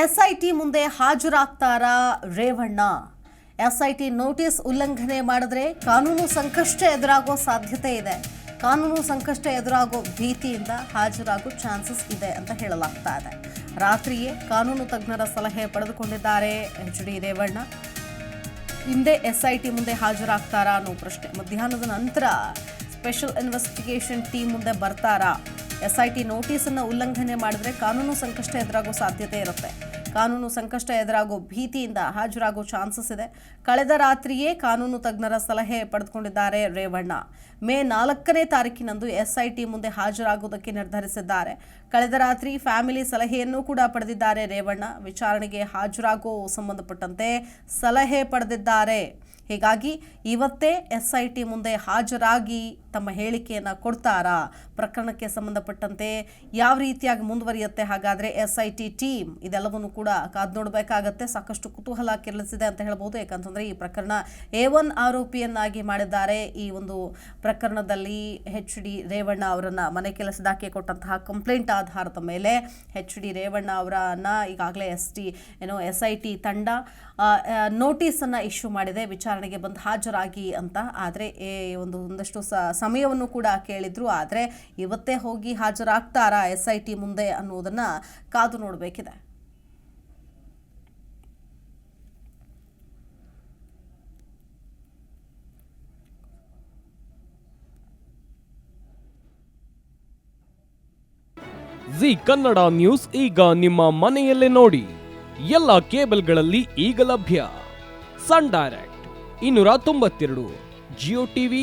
SIT ಮುಂದೆ ಹಾಜರಾಗ್ತಾರಾ Revanna? SIT notice ಉಲ್ಲಂಘನೆ ಮಾಡಿದ್ರೆ ಕಾನೂನು ಸಂಕಷ್ಟ ಎದುರಾಗೋ ಸಾಧ್ಯತೆ ಇದೆ. ಕಾನೂನು ಸಂಕಷ್ಟ ಎದುರಾಗೋ ಭೀತಿಯಿಂದ ಹಾಜರಾಗೋ ಚಾನ್ಸಸ್ ಇದೆ ಅಂತ ಹೇಳಲಾಗ್ತಾ ಇದೆ. ರಾತ್ರಿಯೇ ಕಾನೂನು ತಜ್ಞರ ಸಲಹೆ ಪಡೆದುಕೊಂಡಿದ್ದಾರೆ ಎಚ್ ಡಿ ರೇವಣ್ಣ. ಹಿಂದೆ ಎಸ್ಐಟಿ ಮುಂದೆ ಹಾಜರಾಗ್ತಾರಾ ಅನ್ನೋ ಪ್ರಶ್ನೆ. ಮಧ್ಯಾಹ್ನದ ನಂತರ ಸ್ಪೆಷಲ್ ಇನ್ವೆಸ್ಟಿಗೇಷನ್ ಟೀಮ್ ಮುಂದೆ ಬರ್ತಾರಾ? ಎಸ್ಐಟಿ ನೋಟಿಸನ್ನು ಉಲ್ಲಂಘನೆ ಮಾಡಿದ್ರೆ ಕಾನೂನು ಸಂಕಷ್ಟ ಎದುರಾಗೋ ಸಾಧ್ಯತೆ ಇರುತ್ತೆ. ಕಾನೂನು ಸಂಕಷ್ಟ ಎದುರಾಗೋ ಭೀತಿಯಿಂದ ಹಾಜರಾಗೋ ಚಾನ್ಸಸ್ ಇದೆ. ಕಳೆದ ರಾತ್ರಿಯೇ ಕಾನೂನು ತಜ್ಞರ ಸಲಹೆ ಪಡೆದುಕೊಂಡಿದ್ದಾರೆ ರೇವಣ್ಣ. ಮೇ ನಾಲ್ಕನೇ ತಾರೀಕಿನಂದು ಎಸ್ಐಟಿ ಮುಂದೆ ಹಾಜರಾಗುವುದಕ್ಕೆ ನಿರ್ಧರಿಸಿದ್ದಾರೆ. ಕಳೆದ ರಾತ್ರಿ ಫ್ಯಾಮಿಲಿ ಸಲಹೆಯನ್ನು ಕೂಡ ಪಡೆದಿದ್ದಾರೆ ರೇವಣ್ಣ. ವಿಚಾರಣೆಗೆ ಹಾಜರಾಗೋ ಸಂಬಂಧಪಟ್ಟಂತೆ ಸಲಹೆ ಪಡೆದಿದ್ದಾರೆ. ಹೀಗಾಗಿ ಇವತ್ತೇ ಎಸ್ಐಟಿ ಮುಂದೆ ಹಾಜರಾಗಿ ತಮ್ಮ ಹೇಳಿಕೆಯನ್ನು ಕೊಡ್ತಾರಾ? ಪ್ರಕರಣಕ್ಕೆ ಸಂಬಂಧಪಟ್ಟಂತೆ ಯಾವ ರೀತಿಯಾಗಿ ಮುಂದುವರಿಯುತ್ತೆ? ಹಾಗಾದರೆ ಎಸ್ ಐ ಟಿ ಟೀಮ್ ಇದೆಲ್ಲವನ್ನು ಕೂಡ ಕಾದು ನೋಡಬೇಕಾಗತ್ತೆ. ಸಾಕಷ್ಟು ಕುತೂಹಲ ಕೆರಳಿಸಿದೆ ಅಂತ ಹೇಳ್ಬೋದು. ಯಾಕಂತಂದರೆ ಈ ಪ್ರಕರಣ ಎ ಒನ್ ಆರೋಪಿಯನ್ನಾಗಿ ಮಾಡಿದ್ದಾರೆ. ಈ ಒಂದು ಪ್ರಕರಣದಲ್ಲಿ ಹೆಚ್ ಡಿ ರೇವಣ್ಣ ಅವರನ್ನು ಮನೆ ಕೆಲಸದಾಕೆ ಕೊಟ್ಟಂತಹ ಕಂಪ್ಲೇಂಟ್ ಆಧಾರದ ಮೇಲೆ ಹೆಚ್ ಡಿ ರೇವಣ್ಣ ಅವರನ್ನು ಈಗಾಗಲೇ ಎಸ್ ಟಿ ಏನೋ ಎಸ್ ಐ ಟಿ ತಂಡ ನೋಟಿಸನ್ನು ಇಶ್ಯೂ ಮಾಡಿದೆ. ವಿಚಾರಣೆಗೆ ಬಂದು ಹಾಜರಾಗಿ ಅಂತ. ಆದರೆ ಒಂದು ಒಂದಷ್ಟು ಸಮಯವನ್ನು ಕೂಡ ಕೇಳಿದ್ರು, ಆದರೆ ಇವತ್ತೇ ಹೋಗಿ ಹಾಜರಾಗ್ತಾರಾ ಎಸ್ ಐ ಟಿ ಮುಂದೆ ಅನ್ನೋದನ್ನು ಕಾದು ನೋಡಬೇಕಿದೆ. ಜಿ ಕನ್ನಡ ನ್ಯೂಸ್ ಈಗ ನಿಮ್ಮ ಮನೆಯಲ್ಲೇ ನೋಡಿ. ಎಲ್ಲ ಕೇಬಲ್ಗಳಲ್ಲಿ ಈಗ ಲಭ್ಯ. ಸನ್ ಡೈರೆಕ್ಟ್, ಇನ್ನೂರ ತೊಂಬತ್ತೆರಡು, ಜಿಯೋ ಟಿವಿ